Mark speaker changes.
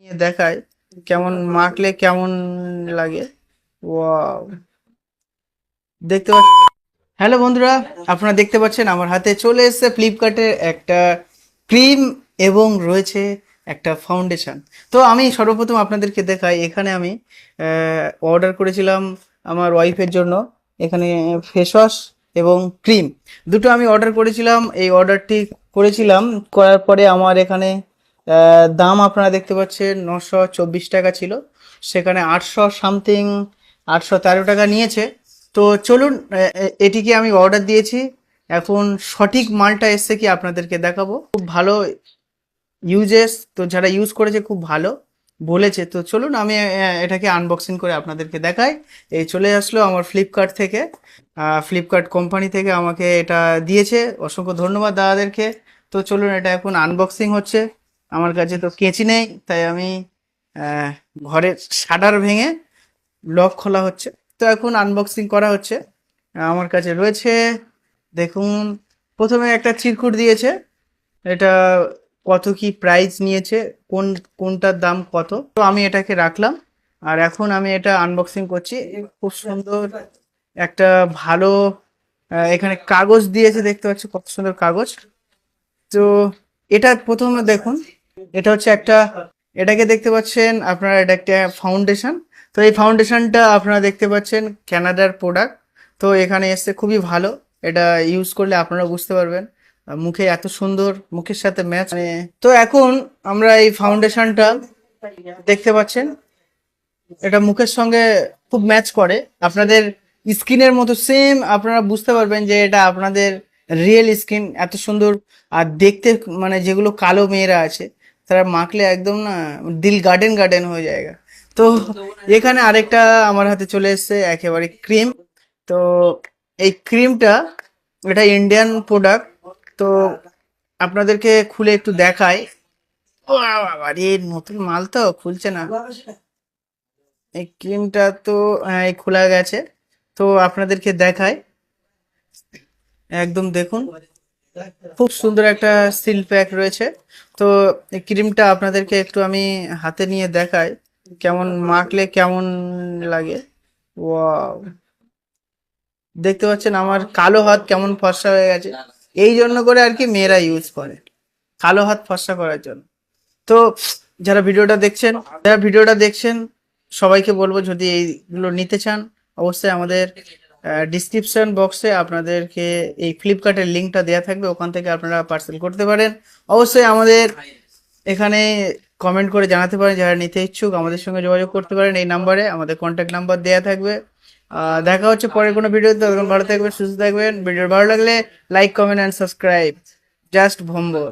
Speaker 1: নিয়ে দেখায়। কেমন মাখলে কেমন লাগে। ওয়াও। দেখতে পাচ্ছেন হ্যালো বন্ধুরা, আপনারা দেখতে পাচ্ছেন আমার হাতে চলে এসেছে ফ্লিপকার্টের একটা ক্রিম এবং রয়েছে একটা ফাউন্ডেশন। তো আমি সর্বপ্রথম আপনাদেরকে দেখাই, এখানে আমি অর্ডার করেছিলাম আমার ওয়াইফের জন্য। এখানে ফেস ওয়াশ এবং ক্রিম। দুটো আমি অর্ডার করেছিলাম, এই অর্ডারটি করেছিলাম, করার পরে আমার এখানে দাম আপনারা দেখতে পাচ্ছেন নশো চব্বিশ টাকা ছিল। সেখানে আটশো সামথিং, আটশো তেরো টাকা নিয়েছে। তো চলুন এটিকে আমি অর্ডার দিয়েছি। এখন সঠিক মালটা এসছে কি আপনাদেরকে দেখাবো। খুব ভালো ইউজেস তো যারা ইউজ করেছে খুব ভালো বলেছে। তো চলুন, আমি এটাকে আনবক্সিং করে আপনাদেরকে দেখাই। এই চলে আসলো আমার ফ্লিপকার্ট থেকে। ফ্লিপকার্ট কোম্পানি থেকে আমাকে এটা দিয়েছে। অসংখ্য ধন্যবাদ দাদাদেরকে। তো চলুন, এটা এখন আনবক্সিং হচ্ছে। আমার কাছে তো কেচি নেই, তাই আমি ঘরের শাটার ভেঙে লক খোলা হচ্ছে। তো এখন আনবক্সিং করা হচ্ছে। আমার কাছে রয়েছে, দেখুন, প্রথমে একটা চিরকুট দিয়েছে। এটা কত কি প্রাইস নিয়েছে, কোন, কোনটার দাম কত? তো আমি এটাকে রাখলাম, আর এখন আমি এটা আনবক্সিং করছি। খুব সুন্দর একটা ভালো এখানে কাগজ দিয়েছে, দেখতে পাচ্ছি কত সুন্দর কাগজ। তো এটা প্রথমে দেখুন এটা হচ্ছে একটা, এটাকে দেখতে পাচ্ছেন, আপনারা এটা একটা ফাউন্ডেশন তো এই ফাউন্ডেশনটা আপনারা দেখতে পাচ্ছেন ক্যানাডার প্রোডাক্ট তো এখানে এসছে খুবই ভালো, এটা ইউজ করলে আপনারা বুঝতে পারবেন। মুখে এত সুন্দর, মুখের সাথে ম্যাচ মানে তো এখন আমরা এই ফাউন্ডেশনটা দেখতে পাচ্ছেন, এটা মুখের সঙ্গে খুব ম্যাচ করে। আপনাদের স্কিনের মতো সেম আপনারা বুঝতে পারবেন যে এটা আপনাদের রিয়েল স্কিন এত সুন্দর। আর দেখতে মানে যেগুলো কালো মেয়েরা আছে তারা মাখলে একদম না দিল গার্ডেন গার্ডেন হয়ে যায় তো এখানে আরেকটা আমার হাতে চলে এসেছে একেবারে ক্রিম তো এই ক্রিমটা এটা ইন্ডিয়ান প্রোডাক্ট তো আপনাদেরকে খুলে একটু দেখাই। ও বাবা রে নতুন মাল তো খুলছে না। এই ক্রিমটা তো হ্যাঁ, এই খোলা গেছে। তো আপনাদেরকে দেখাই। একদম দেখুন। খুব সুন্দর একটা সিল প্যাক রয়েছে। তো এই ক্রিমটা আপনাদেরকে একটু আমি হাতে নিয়ে দেখাই, কেমন মাখলে কেমন লাগে। দেখতে পাচ্ছেন আমার কালো হাত কেমন ফর্সা হয়ে গেছে। এই জন্য করে আর কি মেয়েরা ইউজ করে, কালো হাত ফর্সা করার জন্য। তো যারা ভিডিওটা দেখছেন, যারা ভিডিওটা দেখছেন, সবাইকে বলব যদি এইগুলো নিতে চান, অবশ্যই আমাদের ডিসক্রিপশন বক্সে আপনাদেরকে এই ফ্লিপকার্টের লিঙ্কটা দেওয়া থাকবে, ওখান থেকে আপনারা পার্সেল করতে পারেন। অবশ্যই আমাদের এখানে কমেন্ট করে জানাতে পারেন, যারা নিতে ইচ্ছুক আমাদের সঙ্গে যোগাযোগ করতে পারেন। এই নাম্বারে আমাদের কন্ট্যাক্ট নাম্বার দেওয়া থাকবে। দেখা হচ্ছে পরের কোনো ভিডিওতে ততক্ষণ ভালো থাকবেন, সুস্থ থাকবেন। ভিডিও ভালো লাগলে like comment and subscribe just ভম্বর